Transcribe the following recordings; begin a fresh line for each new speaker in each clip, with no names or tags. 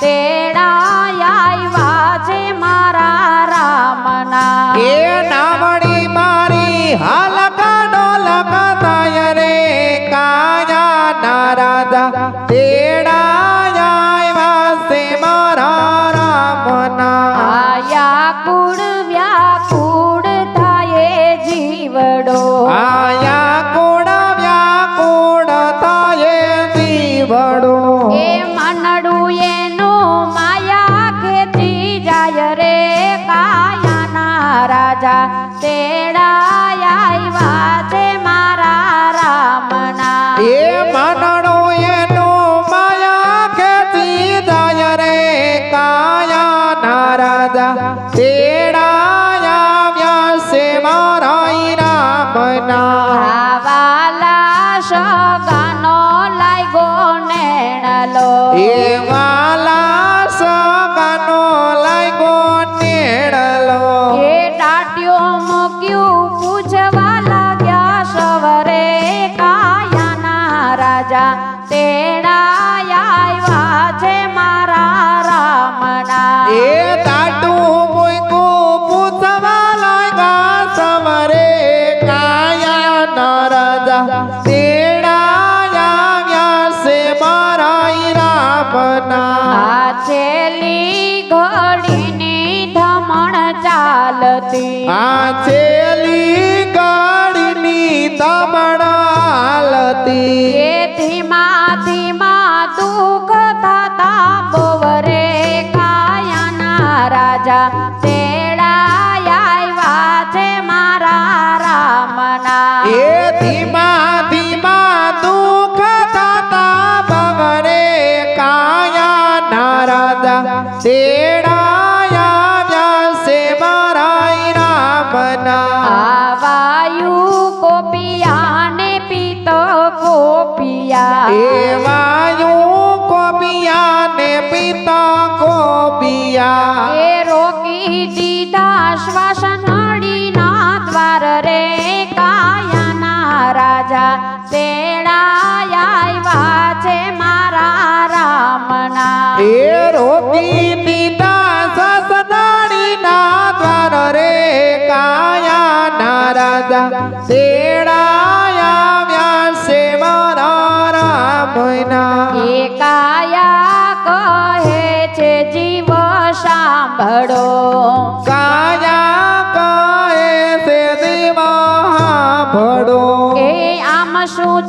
રાજા તેડાયા છે મારા રામના.
એ નામડી મારી હાલકા ડોલક તાય રે. કાયા નારાદા તેડાયા વાસે મારા રામના.
આયા કુળ વ્યાકુળ થાય જીવડો.
આયા
સગાનો લાગ્યો નેણલો.
એ
રાજા તેડાયા છે મારા રામના
એ
ધીમા ધીમા દુઃખ થતા
બગરે કાયા નારાદા તેડાયા વ્યાસે મારા રામના.
આવાયુ કોપિયા ને પિતો કોપિયા.
એ વાયુ કોપિયા ને પિતા કોપિયા
દીધા દ્વાર રે કાયાના રાજા તેડાયા છે મારા રામના
એ દ્વાર રે કાયા નારાદા
સાંભળો
કાયા કહે દેવા ભડો
એ આમ શું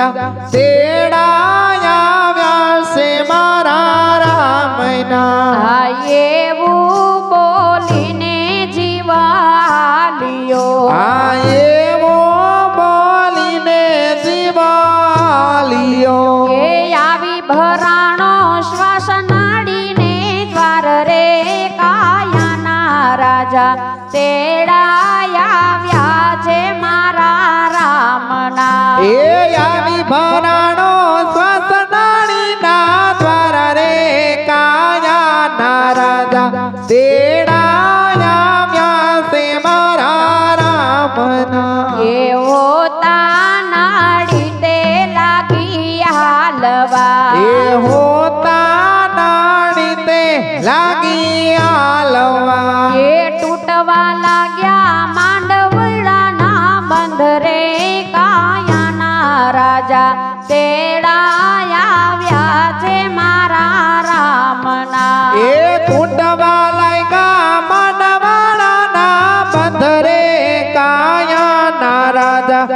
નારાદા તેડાયા વ્યાસે મારા રામના.
એવું બોલીને જીવાલિયો.
આ એવો બોલીને જીવાલિયો.
આવી ભરાણો શ્વાસ નાડીને દ્વાર રે કાયાના રાજા તેડાયા છે મારા રામના
એ આવી ભરાણો સ્વસનાળી ના દ્વાર રે કાયા નારાદા તેડાયા વ્યાસે મારા રામના.
એવો તાનાડી તે લાગી હાલવા.
એ હોતા નાણી તે લાગી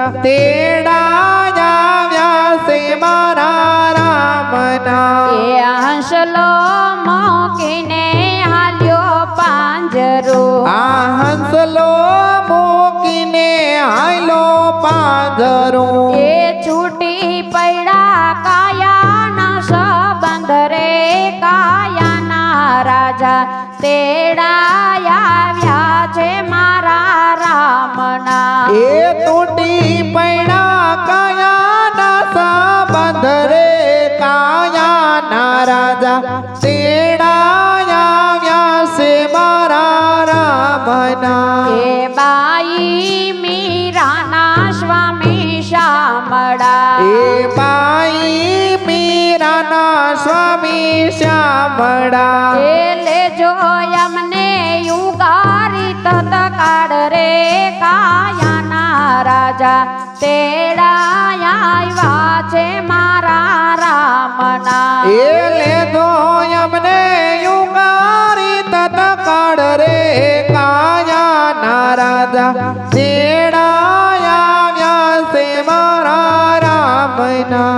રાજા તેડાયા વ્યાસે મારા રામના
એ હંસલો મોકીને હાલ્યો પાંજરો
આ હંસલો મૂકીને હાયલો પાંજરો
એ છૂટી પડ્યા કાયાના સંબંધ રે કાયાના રાજા આવ્યા છે
એ રામના
એ બાઈ મીરાના સ્વામી શામળા.
એ બાઈ મીરાના સ્વામી શ્યામળા
એ લેજો અમને યુગારી તત્કાળ રે કાયાના રાજા. તેડાયા આવ્યા છે મારા રામના.
એ રાજા તેડાયા વ્યાસે મારા રામના